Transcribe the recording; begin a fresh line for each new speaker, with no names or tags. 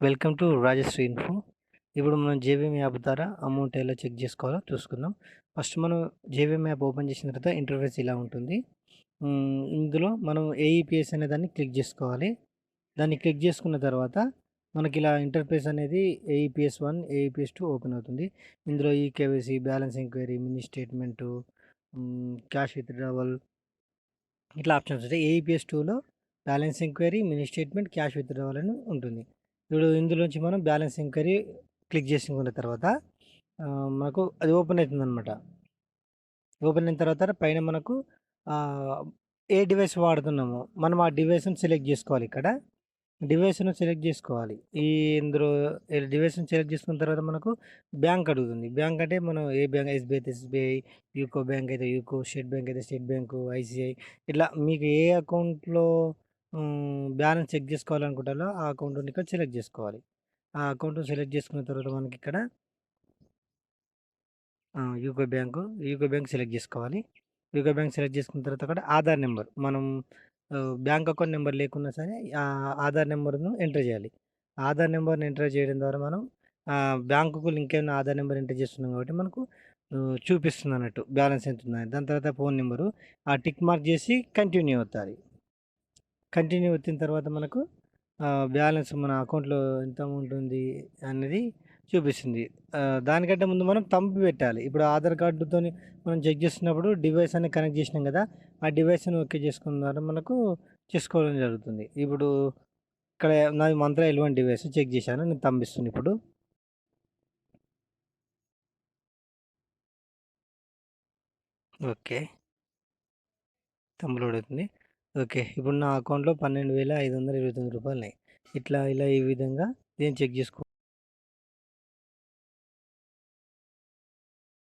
Welcome to Rajshri info. ఇప్పుడు మనం JBM app ద్వారా అమౌంట్ ఎలా చెక్ చేసుకోవాలో చూసుకుందాం. ఫస్ట్ మనం జేబీఎం యాప్ ఓపెన్ చేసిన తర్వాత ఇంటర్ఫేస్ ఇలా ఉంటుంది. ఇందులో మనం ఏఈపిఎస్ అనే దాన్ని క్లిక్ చేసుకోవాలి దాన్ని క్లిక్ చేసుకున్న తర్వాత మనకి ఇలా ఇంటర్ఫేస్ అనేది AEPS one AEPS two open అవుతుంది. ఇందులో eKYC, balance enquiry, mini statement, cash withdrawal ఇట్లా ఆప్షన్స్ ఉంటాయి. ఏఈపిఎస్ టూలో balance enquiry, mini statement, cash withdrawal అని ఉంటుంది. ఇప్పుడు ఇందులోంచి మనం బ్యాలెన్స్ ఎంక్వైరీ క్లిక్ చేసుకున్న తర్వాత మనకు అది ఓపెన్ అవుతుంది అనమాట ఓపెన్ అయిన తర్వాత పైన మనకు ఏ డివైస్ వాడుతున్నామో మనం ఆ డివైస్‌ని సెలెక్ట్ చేసుకోవాలి ఇక్కడ. డివైస్‌ను సెలెక్ట్ చేసుకోవాలి ఈ ఇందులో డివైస్ను సెలెక్ట్ చేసుకున్న తర్వాత మనకు బ్యాంక్ అడుగుతుంది. బ్యాంక్ అంటే మనం ఏ బ్యాంక్ ఎస్‌బీఐ అయితే ఎస్‌బీఐ, యూకో బ్యాంక్ అయితే యూకో, స్టేట్ బ్యాంక్ అయితే స్టేట్ బ్యాంకు, ఐసీఐ ఇట్లా మీకు ఏ అకౌంట్‌లో బ్యాలెన్స్ చెక్ చేసుకోవాలనుకుంటారో ఆ అకౌంట్‌ని ఇక్కడ సెలెక్ట్ చేసుకోవాలి. ఆ అకౌంట్ సెలెక్ట్ చేసుకున్న తర్వాత మనకి ఇక్కడ UCO bank, UCO bank select చేసుకోవాలి. యూకో బ్యాంక్ సెలెక్ట్ చేసుకున్న తర్వాత అక్కడ ఆధార్ నెంబర్ మనం బ్యాంక్ అకౌంట్ నెంబర్ లేకున్నా సరే ఆ ఆధార్ నెంబర్‌ను ఎంటర్ చేయాలి. ఆధార్ నెంబర్‌ని ఎంటర్ చేయడం ద్వారా మనం బ్యాంకుకు లింక్ అయిన ఆధార్ నెంబర్ ఎంటర్ చేస్తున్నాం కాబట్టి మనకు చూపిస్తుంది అన్నట్టు బ్యాలెన్స్ ఎంత ఉందని దాని తర్వాత ఫోన్ నెంబరు ఆ టిక్ మార్క్ చేసి కంటిన్యూ అవుతుంది. కంటిన్యూ వచ్చిన తర్వాత మనకు బ్యాలెన్స్ మన అకౌంట్‌లో ఎంత ఉంటుంది అనేది చూపిస్తుంది. దానికంటే ముందు మనం తంపి పెట్టాలి. ఇప్పుడు ఆధార్ కార్డుతో మనం చెక్ చేస్తున్నప్పుడు డివైస్ అనేది కనెక్ట్ చేసినాం కదా ఆ డివైస్‌ని ఓకే చేసుకున్న ద్వారా మనకు చేసుకోవడం జరుగుతుంది. ఇప్పుడు ఇక్కడ నాది మంత్ర ఎల్1 డివైస్ చెక్ చేశాను. నేను తంపిస్తుంది ఇప్పుడు. ఓకే. థంబ్ లోడ్ అవుతుంది. ఓకే. ఇప్పుడు నా అకౌంట్‌లో రూ. 12,529 రూపాయలున్నాయి. ఇట్లా ఇలా ఈ విధంగా దీన్ని చెక్ జేసుకో